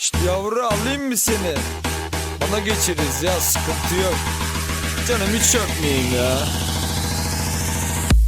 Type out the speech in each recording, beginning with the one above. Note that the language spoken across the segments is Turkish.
İşte yavru alayım mı seni? Bana geçiriz ya sıkıntı yok. Canım hiç öpmeyeyim ya.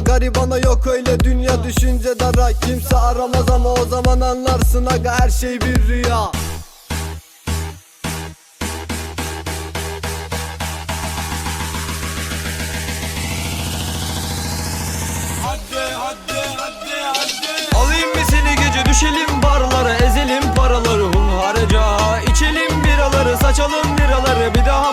garibana yok öyle dünya düşünce dara. Kimse aramaz ama o zaman anlarsın aga her şey bir rüya. Alayım mı seni gece düşelim barlara Ezelim paraları hunharca. İçelim biraları saçalım liraları Bir daha